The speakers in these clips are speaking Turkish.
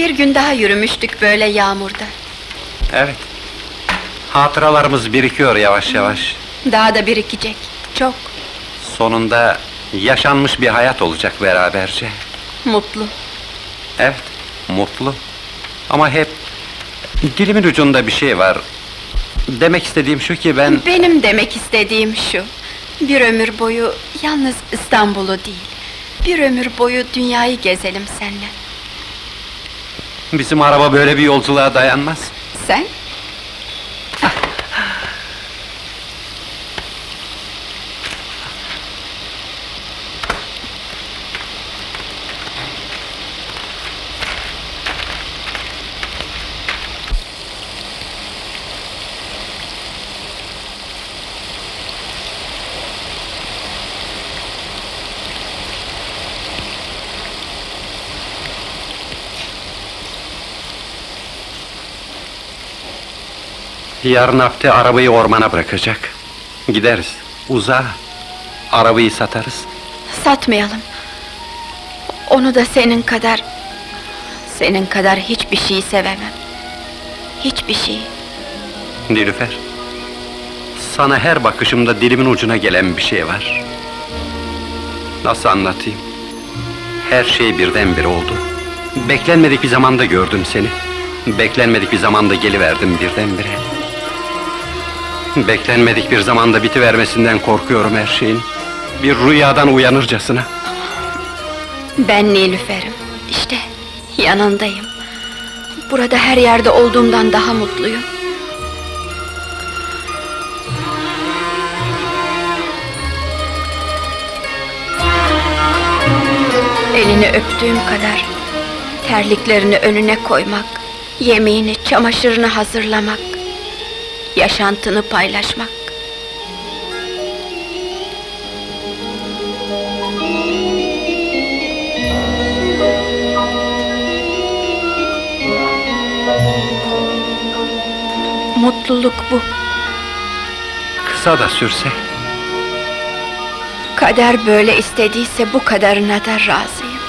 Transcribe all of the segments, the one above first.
Bir gün daha yürümüştük böyle yağmurda. Evet. Hatıralarımız birikiyor yavaş yavaş. Daha da birikecek. Çok Sonunda yaşanmış bir hayat olacak beraberce. mutlu. Evet, mutlu. Ama hep dilimin ucunda bir şey var. Demek istediğim şu ki ben Benim demek istediğim şu. Bir ömür boyu yalnız İstanbul'u değil. Bir ömür boyu dünyayı gezelim seninle. Bizim araba böyle bir yolculuğa dayanmaz. Sen? Yarın hafta arabayı ormana bırakacak. Gideriz, uzağa. Arabayı satarız. Satmayalım. Onu da senin kadar... Senin kadar hiçbir şeyi sevemem. Hiçbir şeyi. Nilüfer, sana her bakışımda dilimin ucuna gelen bir şey var. Nasıl anlatayım? Her şey birdenbire oldu. Beklenmedik bir zamanda gördüm seni. Beklenmedik bir zamanda geliverdim birdenbire. Beklenmedik bir zamanda bitivermesinden korkuyorum her şeyin. Bir rüyadan uyanırcasına. Ben Nilüfer'im. İşte yanındayım. Burada her yerde olduğumdan daha mutluyum. Elini öptüğüm kadar terliklerini önüne koymak, yemeğini, çamaşırını hazırlamak, yaşantını paylaşmak. Mutluluk bu. Kısa da sürse. Kader böyle istediyse bu kadarına da razıyım.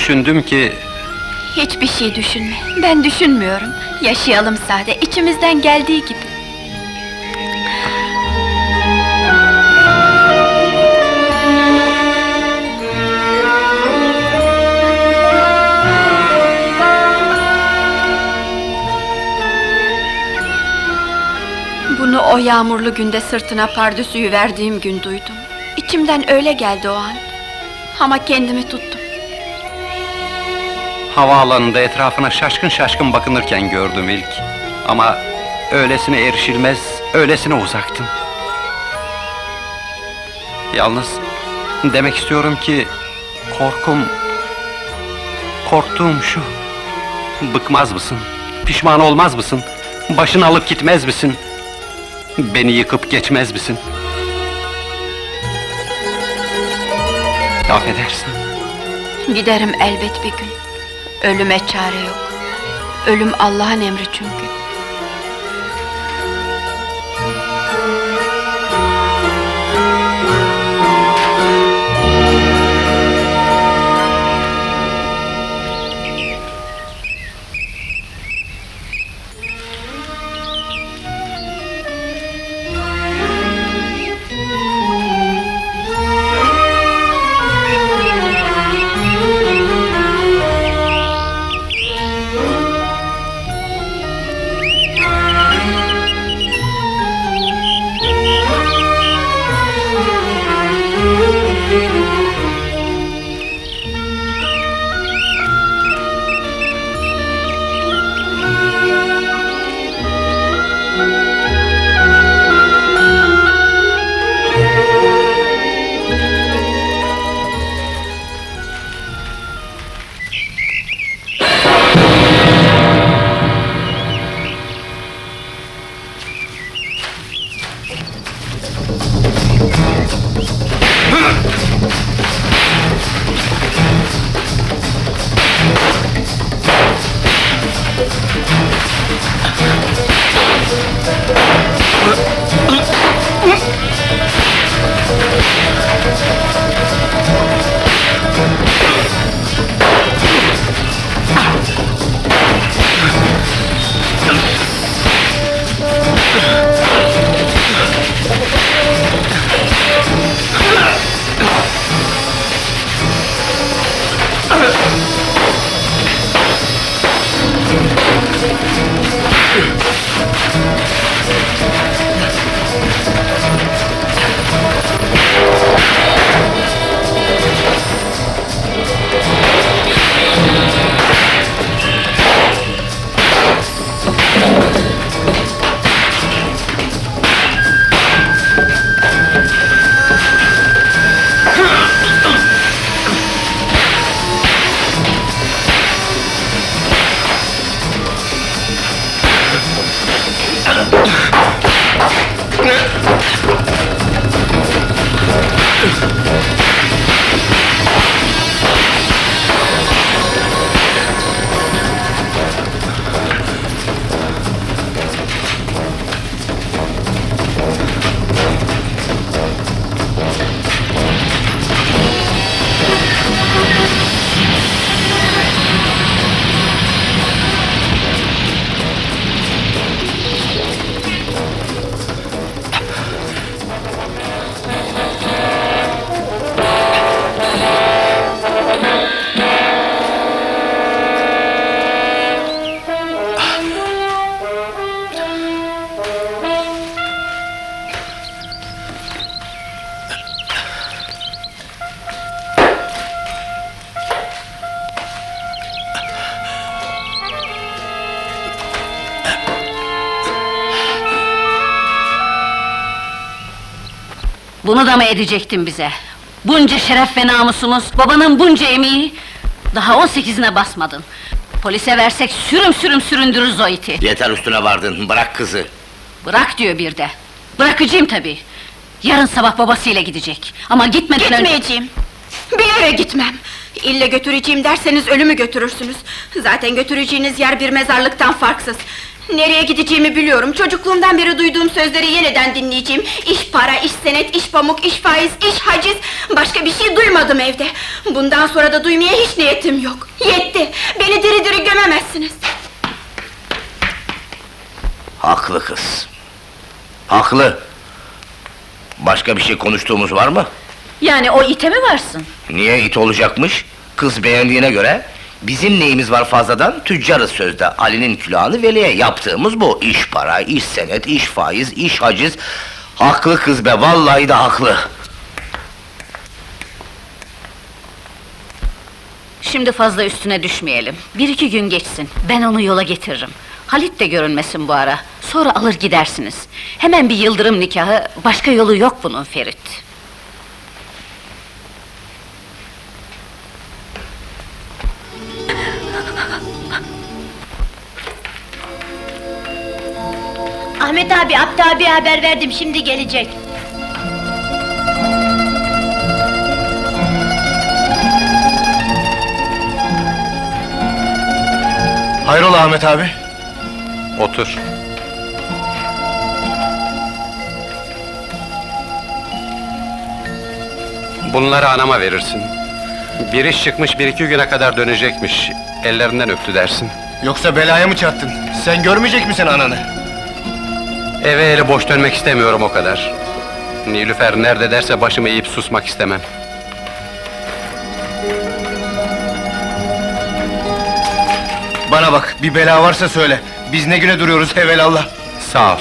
Düşündüm ki Hiçbir şey düşünme. Ben düşünmüyorum. Yaşayalım sade, içimizden geldiği gibi. Bunu o yağmurlu günde sırtına pardüsüyü verdiğim gün duydum. İçimden öyle geldi o an. Ama kendimi tuttum. Havaalanında etrafına şaşkın şaşkın bakınırken gördüm ilk. Ama öylesine erişilmez, öylesine uzaktın. Yalnız demek istiyorum ki korkum, korktuğum şu. Bıkmaz mısın? Pişman olmaz mısın? Başını alıp gitmez misin? Beni yıkıp geçmez misin? Affedersin. Giderim elbet bir gün. Ölüme çare yok. Ölüm Allah'ın emri çünkü. Bunu da mı edecektin bize? Bunca şeref ve namusumuz, babanın bunca emeği... Daha on sekizine basmadın. Polise versek sürüm sürüm süründürürüz o iti. Yeter üstüne vardın, bırak kızı. Bırak diyor bir de. Bırakacağım tabii. Yarın sabah babasıyla gidecek. Ama gitmeden önce... Gitmeyeceğim. Bir yere gitmem. İlle götüreceğim derseniz ölümü götürürsünüz. Zaten götüreceğiniz yer bir mezarlıktan farksız. Nereye gideceğimi biliyorum. Çocukluğumdan beri duyduğum sözleri yeniden dinleyeceğim. İş para, iş senet, iş pamuk, iş faiz, iş haciz. Başka bir şey duymadım evde. Bundan sonra da duymaya hiç niyetim yok. Yetti. Beni diri diri gömemezsiniz. Haklı kız. Haklı. Başka bir şey konuştuğumuz var mı? Yani o ite mi varsın? Niye it olacakmış? Kız beğendiğine göre... Bizim neyimiz var fazladan? Tüccarız sözde. Ali'nin külahını veliye yaptığımız bu. İş para, iş senet, iş faiz, iş haciz... Haklı kız be, vallahi de haklı. Şimdi fazla üstüne düşmeyelim. Bir iki gün geçsin. Ben onu yola getiririm. Halit de görünmesin bu ara. Sonra alır gidersiniz. Hemen bir yıldırım nikahı, başka yolu yok bunun Ferit. Ahmet abi, Abdi abi haber verdim, şimdi gelecek. Hayrola Ahmet abi? Otur. Bunları anama verirsin. Bir iş çıkmış bir iki güne kadar dönecekmiş. Ellerinden öptü dersin. Yoksa belaya mı çattın? Sen görmeyecek misin ananı? Eve eli boş dönmek istemiyorum o kadar. Nilüfer nerede derse başımı eğip susmak istemem. Bana bak, bir bela varsa söyle. Biz ne güne duruyoruz evelallah. Sağ ol.